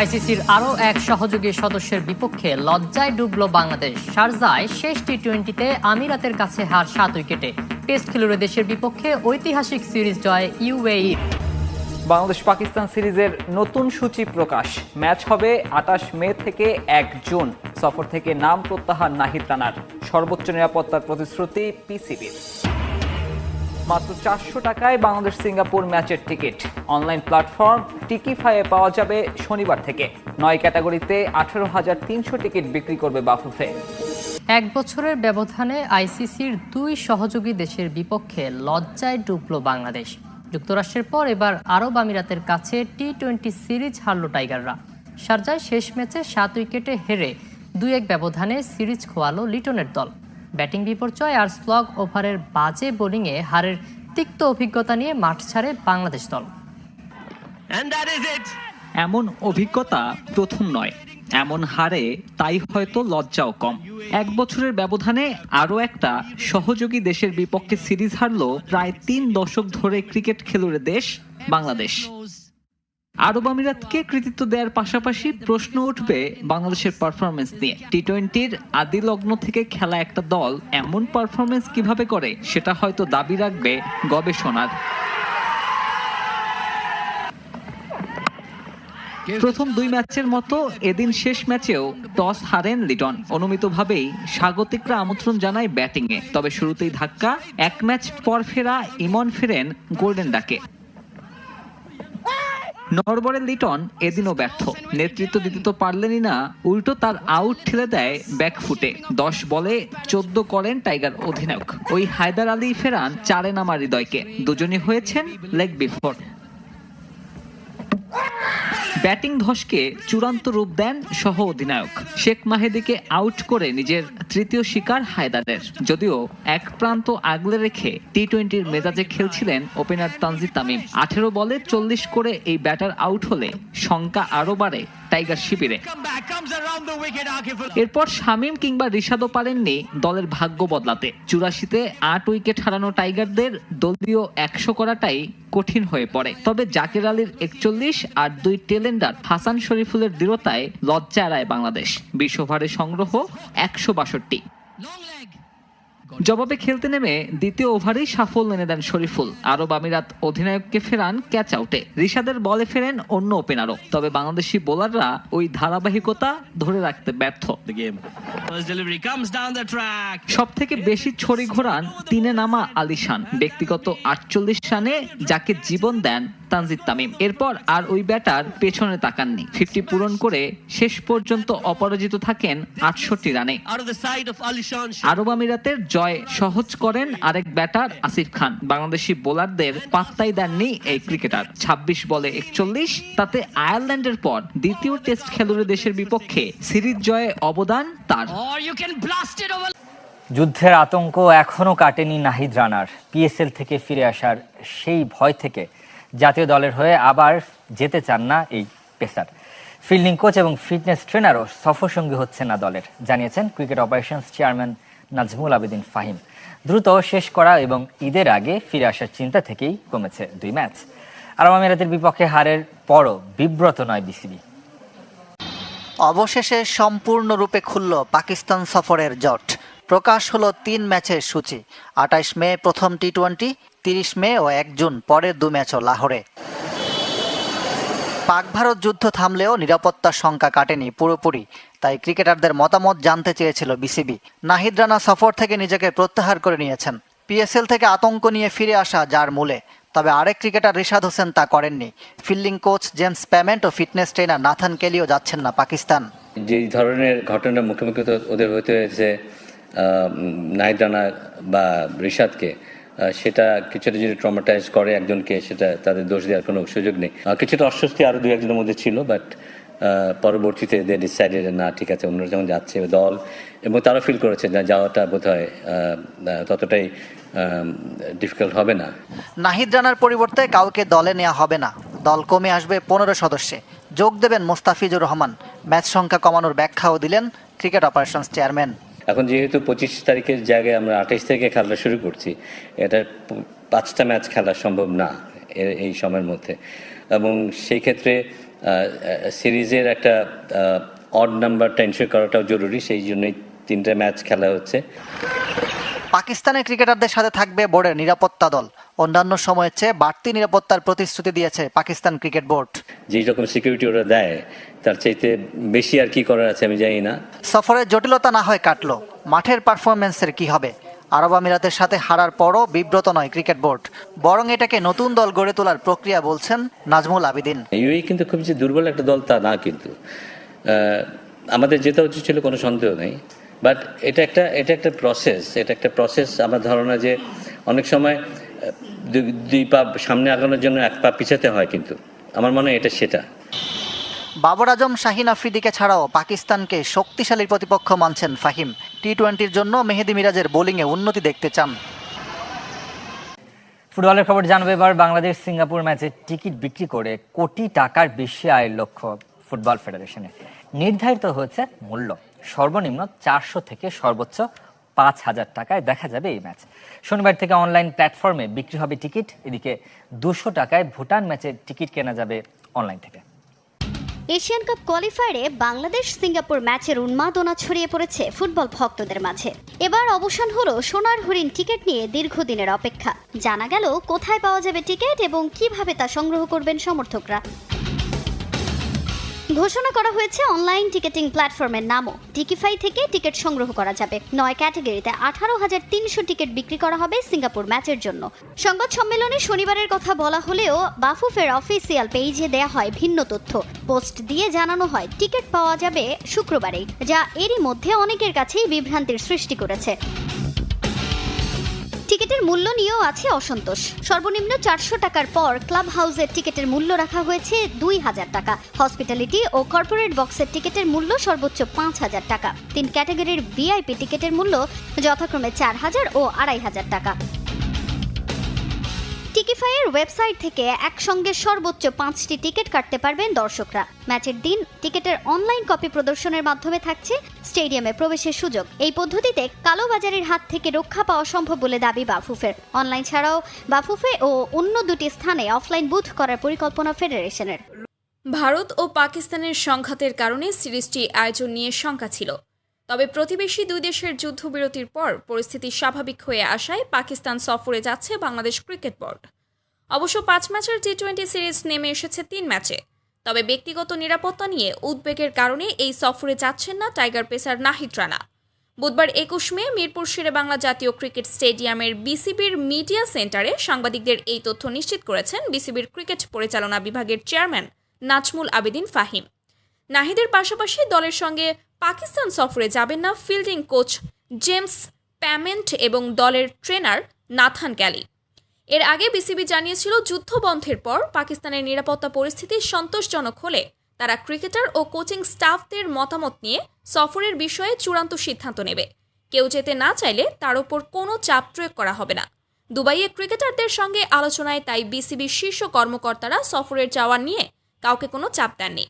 আইসিসির আরও এক সহযোগী সদস্যের বিপক্ষে লজ্জায় ডুবল বাংলাদেশ। শারজায় শেষ টি টোয়েন্টিতে আমিরাতের কাছে হার সাত উইকেটে। টেস্ট খেলুড়ে দেশের বিপক্ষে ঐতিহাসিক সিরিজ জয় ইউএই বাংলাদেশ পাকিস্তান সিরিজের নতুন সূচি প্রকাশ। ম্যাচ হবে আটাশ মে থেকে এক জুন। সফর থেকে নাম প্রত্যাহার নাহিদ রানার। সর্বোচ্চ নিরাপত্তার প্রতিশ্রুতি পিসিবির মাত্র চারশো টাকায় বাংলাদেশ সিঙ্গাপুর ম্যাচের টিকিট। অনলাইন প্ল্যাটফর্ম টিকিফাইয়ে পাওয়া যাবে শনিবার থেকে। নয় ক্যাটাগরিতে আঠারো হাজার তিনশো টিকিট বিক্রি করবে বাফুফে। এক বছরের ব্যবধানে আইসিসির দুই সহযোগী দেশের বিপক্ষে লজ্জায় ডুবল বাংলাদেশ। যুক্তরাষ্ট্রের পর এবার আরব আমিরাতের কাছে টি টোয়েন্টি সিরিজ হারল টাইগাররা। শারজায় শেষ ম্যাচে সাত উইকেটে হেরে দুই এক ব্যবধানে সিরিজ খোয়ালো লিটনের দল। ব্যাটিং বিপর্যয় আর স্লগ ওভারের বাজে বোলিংয়ে হারের তিক্ত অভিজ্ঞতা নিয়ে মাঠ ছাড়ে বাংলাদেশ দল. এমন অভিজ্ঞতা প্রথম নয়। এমন হারে তাই হয়তো লজ্জাও কম। এক বছরের ব্যবধানে আরও একটা সহযোগী দেশের বিপক্ষে সিরিজ হারল প্রায় তিন দশক ধরে ক্রিকেট খেলুড়ে দেশ বাংলাদেশ। আরব আমিরাতকে কৃতিত্ব দেওয়ার পাশাপাশি প্রশ্ন উঠবে বাংলাদেশের পারফরমেন্স নিয়ে। টি টোয়েন্টির আদি লগ্ন থেকে খেলা একটা দল এমন পারফরমেন্স কীভাবে করে, সেটা হয়তো দাবি রাখবে গবেষণার। প্রথম দুই ম্যাচের মতো এদিন শেষ ম্যাচেও টস হারেন লিটন। অনুমিতভাবেই স্বাগতিকরা আমন্ত্রণ জানায় ব্যাটিংয়ে। তবে শুরুতেই ধাক্কা, এক ম্যাচ পর ফেরা ইমন ফেরেন গোল্ডেন ডাকে। নরবরের লিটন এদিনও ব্যর্থ। নেতৃত্ব দিতে তো পারলেনই না, উল্টো তার আউট ঠেলে দেয় ব্যাকফুটে। দশ বলে চোদ্দ করেন টাইগার অধিনায়ক। ওই হায়দার আলী ফেরান চারে নামা হৃদয়কে। দুজনই হয়েছেন লেগ বিফোর। ব্যাটিং ধসকে চূড়ান্ত রূপ দেন সহ অধিনায়ক। শেখ মাহেদিকে আউট করে নিজের তৃতীয় শিকার হায়দারের। যদিও এক প্রান্ত আগলে রেখে টি টোয়েন্টির মেজাজে খেলছিলেন ওপেনার তানজিদ তামিম। আঠেরো বলে চল্লিশ করে এই ব্যাটার আউট হলে শঙ্কা আরও বাড়ে টাইগার শিবিরে. এরপর শামীম কিংবা রিশাদও পারেননি দলের ভাগ্য বদলাতে। চুরাশিতে আট উইকেট হারানো টাইগারদের দলীয় একশো করাটাই কঠিন হয়ে পড়ে। তবে জাকের আলীর একচল্লিশ আর দুই টেলেন্ডার হাসান শরীফুলের দৃঢ়তায় লজ্জা এড়ায় বাংলাদেশ। বিশ ওভারে সংগ্রহ একশো বাষট্টি। জবাবে খেলতে নেমে দ্বিতীয় ওভারেই সাফল্য এনে দেন শরীফুল। আরব আমিরাত অধিনায়ককে ফেরান ক্যাচ আউটে। রিশাদের বলে ফেরেন অন্য ওপেনারও। তবে বাংলাদেশি বোলাররা ওই ধারাবাহিকতা ধরে রাখতে ব্যর্থ. সব থেকে বেশি ছড়ি ঘোরান তিনে নামা আলিশান। ব্যক্তিগত আটচল্লিশ রানে যাকে জীবন দেন তানজিদ তামিম এরপর আর ওই ব্যাটার পেছনে তাকাননি। ফিফটি পূরণ করে শেষ পর্যন্ত অপরাজিত থাকেন আটষট্টি রানে. আরব আমিরাতের জয় সহজ করেন আরেক ব্যাটার আসিফ খান। বাংলাদেশি বোলারদের পাত্তাই দেননি এই ক্রিকেটার। ২৬ বলে একচল্লিশ তাতে আয়ারল্যান্ডের পর দ্বিতীয় টেস্ট খেলুড়ে দেশের বিপক্ষে সিরিজ জয়ে অবদান তার. যুদ্ধের আতঙ্ক এখনও কাটেনি নাহিদ রানার। পিএসএল থেকে ফিরে আসার সেই ভয় থেকে জাতীয় দলের হয়ে আবার যেতে চান না এই পেসার। ফিল্ডিং কোচ এবং ফিটনেস ট্রেনারও সফর সঙ্গী হচ্ছে না দলের, জানিয়েছেন cricket operations chairman Nazmul Abedin Fahim. দ্রুত শেষ করা এবং ঈদের আগে ফিরে আসার চিন্তা থেকেই কমেছে দুই ম্যাচ। আরব আমিরাতের বিপক্ষে হারের পরও বিব্রত নয় বিসিবি। অবশেষে সম্পূর্ণরূপে খুলল পাকিস্তান সফরের জট। প্রকাশ হলো তিন ম্যাচের সূচি। আঠাইশ মে প্রথম টি টোয়েন্টি তিরিশ মে ও এক জুন পরের দু ম্যাচও লাহোরে। পাক ভারত যুদ্ধ থামলেও নিরাপত্তার শঙ্কা কাটেনি পুরোপুরি, তাই ক্রিকেটারদের মতামত জানতে চেয়েছিল বিসিবি। নাহিদ রানা সফর থেকে নিজেকে প্রত্যাহার করে নিয়েছেন। পিএসএল থেকে আতঙ্ক নিয়ে ফিরে আসা যার মূলে, তবে আরেক ক্রিকেটার রিশাদ হোসেন তা করেননি। ফিল্ডিং কোচ জেমস প্যামেন্ট ও ফিটনেস ট্রেনার নাথান কেলিও যাচ্ছেন না পাকিস্তান। যে ধরনের ঘটনার মুখোমুখি ওদের হতে হয়েছে নাইট রানা বা রিশাদকে সেটা কিছুটা যদি ট্রমাটাইজ করে একজনকে, সেটা তাদের দোষ দেওয়ার কোনো সুযোগ নেই। কিছুটা অস্বস্তি আরও দু একজনের মধ্যে ছিল বাট পরবর্তীতে দে ডিসাইডেড না, ঠিক আছে অন্যরা যখন যাচ্ছে দল, এবং তারা ফিল করেছে না, যাওয়াটা বোধ হয় ততটাই ডিফিকাল্ট হবে না। নাহিদ রানার পরিবর্তে কাউকে দলে নেওয়া হবে না। দল কমে আসবে পনেরো সদস্যে। যোগ দেবেন মোস্তাফিজুর রহমান। ম্যাচ সংখ্যা কমানোর ব্যাখ্যাও দিলেন ক্রিকেট অপারেশনস চেয়ারম্যান। এখন যেহেতু পঁচিশ তারিখের জায়গায় আমরা আঠাইশ তারিখে খেলাটা শুরু করছি, এটা পাঁচটা ম্যাচ খেলা সম্ভব না এই সময়ের মধ্যে। এবং সেই ক্ষেত্রে সিরিজের একটা অড নাম্বারটা এনশিওর করাটাও জরুরি, সেই জন্যই তিনটা ম্যাচ খেলা হচ্ছে। পাকিস্তানের ক্রিকেটারদের সাথে থাকবে বোর্ডের নিরাপত্তা দল। অন্যান্য সময়ের চেয়ে বাড়তি নিরাপত্তার প্রতিশ্রুতি দিয়েছে পাকিস্তান ক্রিকেট বোর্ড। যেই রকম সিকিউরিটি ওরা দেয় তার চাইতে বেশি আর কি করার আছে আমি জানি না। সফরের জটিলতা না হয় কাটলো। মাঠের পারফরমেন্সের কি হবে? আরব আমিরাতের সাথে হারার পরও বিব্রত নয় ক্রিকেট বোর্ড। বরং এটাকে নতুন দল গড়ে তোলার প্রক্রিয়া বলছেন নাজমুল আবিদিন। ইউএই কিন্তু খুব যে দুর্বল একটা দল তা না কিন্তু। আমাদের যেটা উচিত ছিল কোনো সন্দেহ নেই। বাট এটা একটা এটা একটা প্রসেস এটা একটা প্রসেস আমার ধারণা যে অনেক সময় দুই- দুই পা সামনে আগানোর জন্য এক পা পিছাতে হয় কিন্তু। আমার মনে হয় এটা সেটা। বাবর আজম শাহিন আফ্রিদিকে ছাড়াও পাকিস্তানকে শক্তিশালী প্রতিপক্ষ মানছেন ফাহিম। টি টোয়েন্টির জন্য মেহেদি মিরাজের বোলিংয়ে উন্নতি দেখতে চান। ফুটবলের খবর জানবে এবার। বাংলাদেশ সিঙ্গাপুর ম্যাচে টিকিট বিক্রি করে কোটি টাকার বেশি আয়ের লক্ষ্য ফুটবল ফেডারেশনের নির্ধারিত হয়েছে মূল্য। সর্বনিম্ন চারশো থেকে সর্বোচ্চ পাঁচ হাজার টাকায় দেখা যাবে এই ম্যাচ। শনিবার থেকে অনলাইন প্ল্যাটফর্মে বিক্রি হবে টিকিট। এদিকে দুশো টাকায় ভুটান ম্যাচের টিকিট কেনা যাবে অনলাইন থেকে। এশিয়ান কাপ কোয়ালিফায়ারে বাংলাদেশ সিঙ্গাপুর ম্যাচের উন্মাদনা ছড়িয়ে পড়েছে ফুটবল ভক্তদের মাঝে। এবার অবসান হলো সোনার হরিণ টিকিট নিয়ে দীর্ঘদিনের অপেক্ষা। জানা গেল, কোথায় পাওয়া যাবে টিকিট এবং কীভাবে তা সংগ্রহ করবেন সমর্থকরা। ঘোষণা করা হয়েছে অনলাইন টিকেটিং প্ল্যাটফর্মের নামও। টিকিফাই থেকে টিকিট সংগ্রহ করা যাবে। নয় ক্যাটাগরিতে আঠারো হাজার তিনশো টিকিট বিক্রি করা হবে সিঙ্গাপুর ম্যাচের জন্য। সংবাদ সম্মেলনে শনিবারের কথা বলা হলেও বাফুফের অফিসিয়াল পেজে দেয়া হয় ভিন্ন তথ্য। পোস্ট দিয়ে জানানো হয়, টিকিট পাওয়া যাবে শুক্রবারেই, যা এরই মধ্যে অনেকের কাছেই বিভ্রান্তির সৃষ্টি করেছে। টিকিটের মূল্য নিয়েও আছে অসন্তোষ। সর্বনিম্ন চারশো টাকার পর ক্লাব হাউসের টিকিটের মূল্য রাখা হয়েছে দুই হাজার টাকা। হসপিটালিটি ও কর্পোরেট বক্সের টিকিটের মূল্য সর্বোচ্চ পাঁচ হাজার টাকা। তিন ক্যাটাগরির ভিআইপি টিকিটের মূল্য যথাক্রমে চার হাজার ও আড়াই হাজার টাকা। টিকিফাইয়ের ওয়েবসাইট থেকে একসঙ্গে সর্বোচ্চ পাঁচটি টিকিট কাটতে পারবেন দর্শকরা। ম্যাচের দিন টিকিটের অনলাইন কপি প্রদর্শনের মাধ্যমে থাকছে স্টেডিয়ামে প্রবেশের সুযোগ। এই পদ্ধতিতে কালোবাজারের হাত থেকে রক্ষা পাওয়া সম্ভব বলে দাবি বাফুফের। অনলাইন ছাড়াও বাফুফে ও অন্য দুটি স্থানে অফলাইন বুথ করার পরিকল্পনা ফেডারেশনের ভারত ও পাকিস্তানের সংঘাতের কারণে সিরিজটি আয়োজন নিয়ে শঙ্কা ছিল। তবে প্রতিবেশী দুই দেশের যুদ্ধবিরতির পর পরিস্থিতি স্বাভাবিক হয়ে আসায় পাকিস্তান সফরে যাচ্ছে বাংলাদেশ ক্রিকেট বোর্ড। অবশ্য পাঁচ ম্যাচের টি টোয়েন্টি সিরিজ নেমে এসেছে তিন ম্যাচে। তবে ব্যক্তিগত নিরাপত্তা নিয়ে উদ্বেগের কারণে এই সফরে যাচ্ছেন না টাইগার পেসার নাহিদ রানা। বুধবার একুশ মে মিরপুর শেরে বাংলা জাতীয় ক্রিকেট স্টেডিয়ামের বিসিবির মিডিয়া সেন্টারে সাংবাদিকদের এই তথ্য নিশ্চিত করেছেন বিসিবির ক্রিকেট পরিচালনা বিভাগের চেয়ারম্যান নাজমুল আবেদিন ফাহিম। নাহিদের পাশাপাশি দলের সঙ্গে পাকিস্তান সফরে যাবেন না ফিল্ডিং কোচ জেমস প্যামেন্ট এবং দলের ট্রেনার নাথান ক্যালি। এর আগে বিসিবি জানিয়েছিল যুদ্ধ বন্ধের পর পাকিস্তানের নিরাপত্তা পরিস্থিতি সন্তোষজনক হলে তারা ক্রিকেটার ও কোচিং স্টাফদের মতামত নিয়ে সফরের বিষয়ে চূড়ান্ত সিদ্ধান্ত নেবে। কেউ যেতে না চাইলে তার ওপর কোনো চাপ প্রয়োগ করা হবে না। দুবাইয়ে ক্রিকেটারদের সঙ্গে আলোচনায় তাই বিসিবির শীর্ষ কর্মকর্তারা সফরের যাওয়া নিয়ে কাউকে কোনো চাপ দেননি।